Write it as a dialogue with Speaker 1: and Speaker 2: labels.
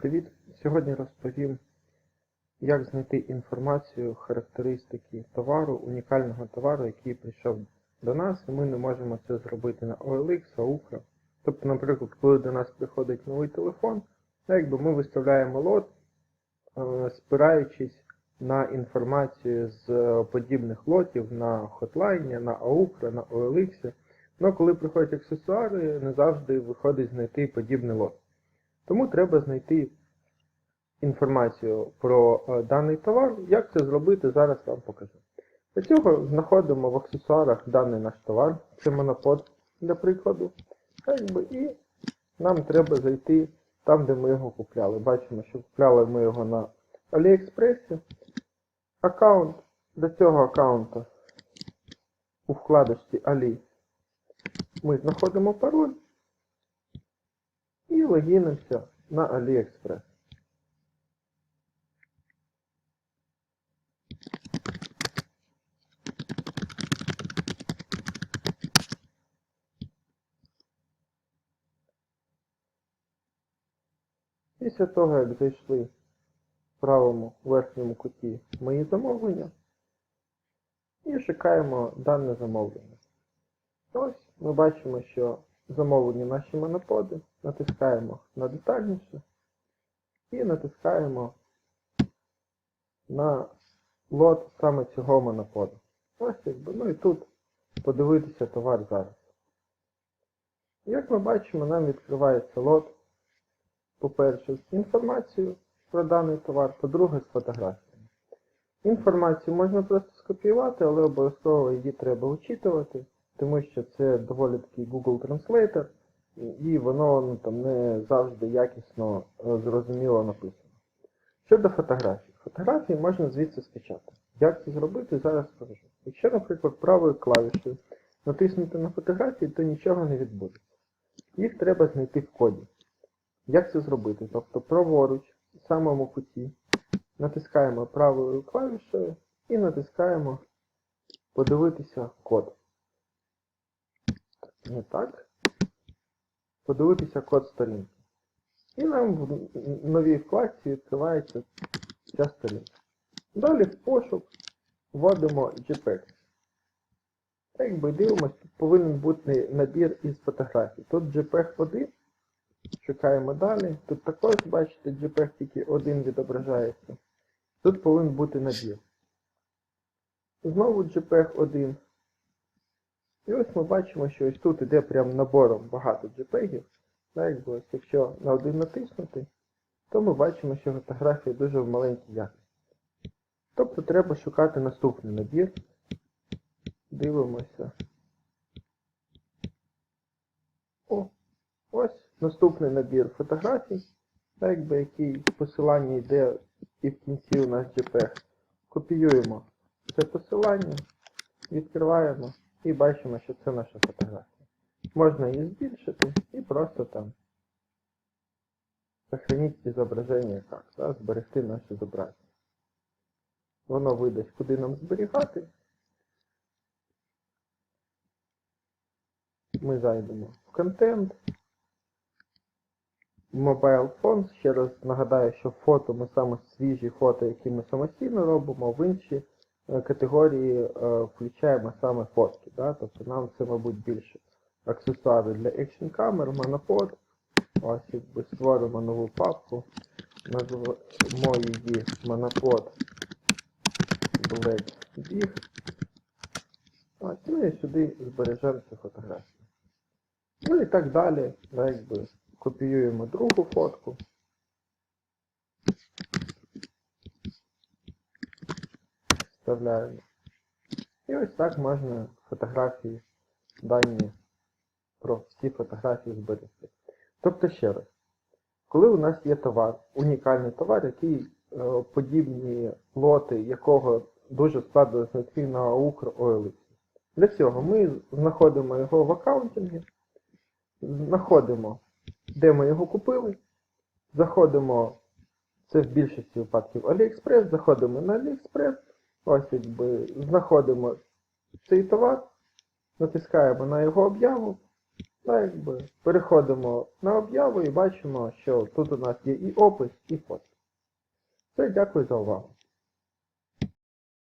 Speaker 1: Привіт! Сьогодні розповім, як знайти інформацію, характеристики товару, унікального товару, який прийшов до нас, і ми не можемо це зробити на OLX, AUKRA. Тобто, наприклад, коли до нас приходить новий телефон, якби ми виставляємо лот, е, спираючись на інформацію з е, подібних лотів на Hotline, на AUKRA, на OLX. Ну, коли приходять аксесуари, не завжди виходить знайти подібний лот. Тому треба знайти інформацію про е, даний товар. Як це зробити, зараз вам покажу. Для цього знаходимо в аксесуарах даний наш товар, це монопод для прикладу. І нам треба зайти там, де ми його купляли. Бачимо, що купляли ми його на Аліекспресі. Аккаунт до цього аккаунту у вкладочці Алі ми знаходимо пароль і логінимося на AliExpress. Після того, як зайшли в правому верхньому куті мої замовлення і шукаємо дане замовлення. Ось ми бачимо, що замовлені наші моноподи, натискаємо на детальніше і натискаємо на лот саме цього моноподу. Ось якби, ну і тут подивитися товар зараз. Як ми бачимо, нам відкривається лот, по-перше, з інформацією про даний товар, по-друге, з фотографіями. Інформацію можна просто скопіювати, але обов'язково її треба учитувати тому що це доволі такий Google Translator, і воно ну, там не завжди якісно е, зрозуміло написано. Щодо фотографій. Фотографії можна звідси скачати. Як це зробити, зараз покажу. Якщо, наприклад, правою клавішею натиснути на фотографії, то нічого не відбудеться. Їх треба знайти в коді. Як це зробити? Тобто праворуч, в самому куті, натискаємо правою клавішею і натискаємо подивитися код так. Подивитися код сторінки. І нам в новій вкладці відкривається ця сторінка. Далі в пошук вводимо JPEG. Якби дивимося, тут повинен бути набір із фотографій. Тут JPEG 1. Шукаємо далі. Тут також, бачите, JPEG тільки один відображається. Тут повинен бути набір. Знову JPEG 1. І ось ми бачимо, що ось тут іде прям набором багато JPEG. Якби ось Якщо на один натиснути, то ми бачимо, що фотографія дуже в маленькій якості. Тобто треба шукати наступний набір. Дивимося. О, ось наступний набір фотографій, якби який посилання йде і в кінці у нас JPEG. Копіюємо це посилання, відкриваємо. І бачимо, що це наша фотографія. Можна її збільшити і просто там сохранити зображення як, да, зберегти наше зображення. Воно видасть, куди нам зберігати. Ми зайдемо в контент. Mobile Phones. Ще раз нагадаю, що фото ми саме свіжі фото, які ми самостійно робимо, в інші категорії е, включаємо саме фотки. Да? Тобто нам це, мабуть, більше аксесуари для екшн камер, монопод. Ось якби створимо нову папку. Назвемо її монопод Black. Ось, ну і сюди збережемо цю фотографію. Ну і так далі. Да, якби Копіюємо другу фотку. Вставляємо. І ось так можна фотографії дані про всі фотографії зберегти. Тобто ще раз, коли у нас є товар, унікальний товар, який е, подібні лоти, якого дуже складно знайти на Ukr Для цього ми знаходимо його в аккаунтингі, знаходимо, де ми його купили, заходимо, це в більшості випадків AliExpress, заходимо на AliExpress, Ось якби знаходимо цей товар, натискаємо на його об'яву та якби переходимо на об'яву і бачимо, що тут у нас є і опис, і фото. Все, дякую за увагу.